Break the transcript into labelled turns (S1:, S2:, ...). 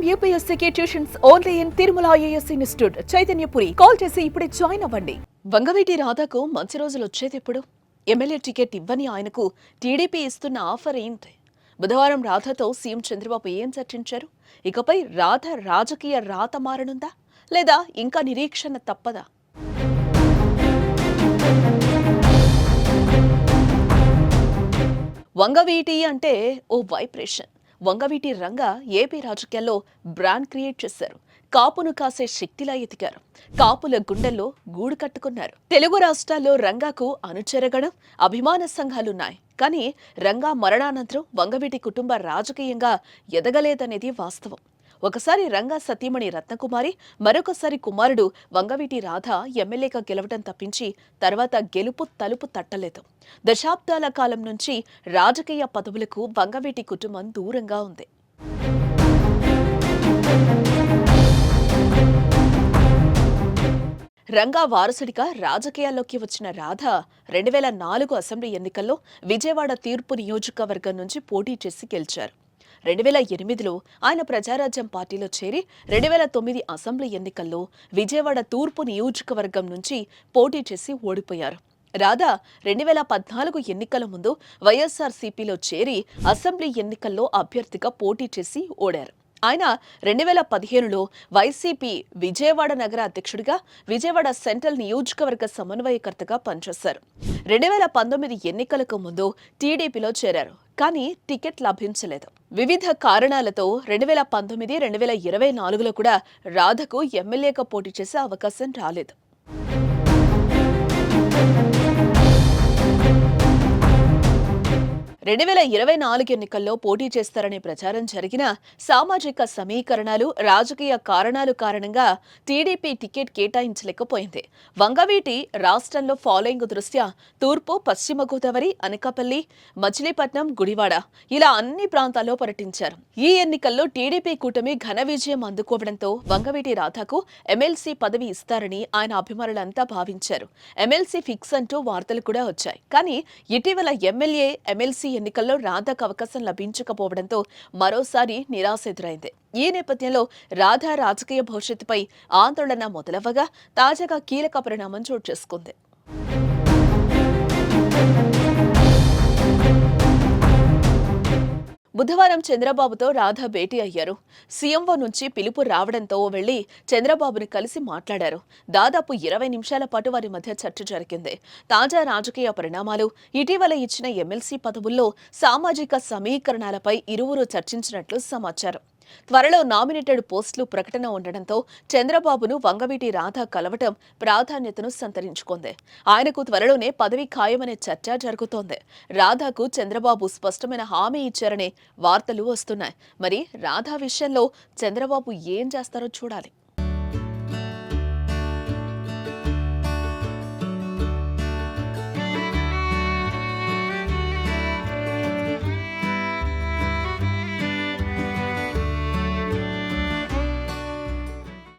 S1: I'm యూపీఎస్సీకి tuitions only in Tirumala IAS institute. Chaitanyapuri. Call చేసి ఇప్పుడే join అవ్వండి. వంగవీటి రాధాకు మంచి రోజులు వచ్చేది ఎప్పుడు? ఎమ్మెల్యే టికెట్ ఇవ్వని ఆయనకు టీడీపీ ఇస్తున్న ఆఫర్ ఏంటి? బుధవారం రాధతో సీఎం చంద్రబాబు ఏం చర్చించారు? ఇకపై రాధ రాజకీయ రాత మారనుందా? లేదా ఇంకా నిరీక్షణ తప్పదా? వంగవీటి అంటే ఓ వైబ్రేషన్. వంగవీటి రంగ ఏపీ రాజకీయాల్లో బ్రాండ్ క్రియేట్ చేశారు. కాపును కాసే శక్తిలా ఎతికారు. కాపుల గుండెల్లో గూడు కట్టుకున్నారు. తెలుగు రాష్ట్రాల్లో రంగాకు అనుచరగణం అభిమాన సంఘాలున్నాయి. కానీ రంగా మరణానంతరం వంగవీటి కుటుంబ రాజకీయంగా ఎదగలేదనేది వాస్తవం. ఒకసారి రంగా సతీమణి రత్నకుమారి మరొకసారి కుమారుడు వంగవీటి రాధ ఎమ్మెల్యేగా గెలవడం తప్పించి తర్వాత గెలుపు తలుపు తట్టలేదు. దశాబ్దాల కాలం నుంచి రాజకీయ పదవులకు వంగవీటి కుటుంబం దూరంగా ఉంది. రంగా వారసుడిగా రాజకీయాల్లోకి వచ్చిన రాధ రెండు వేల నాలుగు అసెంబ్లీ ఎన్నికల్లో విజయవాడ తీర్పు నియోజకవర్గం నుంచి పోటీ చేసి గెలిచారు. రెండు వేల ఎనిమిదిలో ఆయన ప్రజారాజ్యం పార్టీలో చేరి రెండు వేల తొమ్మిది అసెంబ్లీ ఎన్నికల్లో విజయవాడ తూర్పు నియోజకవర్గం నుంచి పోటీ చేసి ఓడిపోయారు. రాధా రెండు వేల పద్నాలుగు ఎన్నికల ముందు వైఎస్ఆర్సీపీలో చేరి అసెంబ్లీ ఎన్నికల్లో అభ్యర్థిగా పోటీ చేసి ఓడారు. ఆయన రెండు వేల పదిహేనులో వైసీపీ విజయవాడ నగర అధ్యక్షుడిగా విజయవాడ సెంట్రల్ నియోజకవర్గ సమన్వయకర్తగా పనిచేశారు. రెండు వేల పంతొమ్మిది ఎన్నికలకు ముందు టీడీపీలో చేరారు కానీ టికెట్ లభించలేదు. వివిధ కారణాలతో రెండు వేల పంతొమ్మిది రెండు వేల ఇరవై నాలుగులో కూడా రాధకు ఎమ్మెల్యేగా పోటీ చేసే అవకాశం రాలేదు. రెండు వేల ఇరవై నాలుగు ఎన్నికల్లో పోటీ చేస్తారనే ప్రచారం జరిగిన సామాజిక సమీకరణాలు రాజకీయ కారణాలు కారణంగా టీడీపీ టికెట్ కేటాయించలేకపోయింది. వంగవీటి రాష్ట్రంలో ఫాలోయింగ్ దృష్ట్యా తూర్పు పశ్చిమ గోదావరి అనకాపల్లి మచిలీపట్నం గుడివాడ ఇలా అన్ని ప్రాంతాల్లో పర్యటించారు. ఈ ఎన్నికల్లో టీడీపీ కూటమి ఘన విజయం అందుకోవడంతో వంగవీటి రాధాకు ఎమ్మెల్సీ పదవి ఇస్తారని ఆయన అభిమానులంతా భావించారు. ఎమ్మెల్సీ ఫిక్స్ అంటూ వార్తలు కూడా వచ్చాయి. కానీ ఇటీవల ఎమ్మెల్యే ఎమ్మెల్సీ ఎన్నికల్లో రాధాకు అవకాశం లభించకపోవడంతో మరోసారి నిరాశ ఎదురైంది. ఈ నేపథ్యంలో రాధా రాజకీయ భవిష్యత్తుపై ఆందోళన మొదలవ్వగా తాజాగా కీలక పరిణామం చోటు చేసుకుంది. బుధవారం చంద్రబాబుతో రాధా భేటీ అయ్యారు. సీఎంఓ నుంచి పిలుపు రావడంతో వెళ్ళి చంద్రబాబుని కలిసి మాట్లాడారు. దాదాపు ఇరవై నిమిషాల పాటు వారి మధ్య చర్చ జరిగింది. తాజా రాజకీయ పరిణామాలు ఇటీవల ఇచ్చిన ఎమ్మెల్సీ పదవుల్లో సామాజిక సమీకరణాలపై ఇరువురు చర్చించినట్లు సమాచారం. త్వరలో నామినేటెడ్ పోస్టులు ప్రకటన ఉండడంతో చంద్రబాబును వంగవీటి రాధ కలవటం ప్రాధాన్యతను సంతరించుకుంది. ఆయనకు త్వరలోనే పదవి ఖాయమనే చర్చ జరుగుతోంది. రాధాకు చంద్రబాబు స్పష్టమైన హామీ ఇచ్చారనే వార్తలు వస్తున్నాయి. మరి రాధా విషయంలో చంద్రబాబు ఏం చేస్తారో చూడాలి.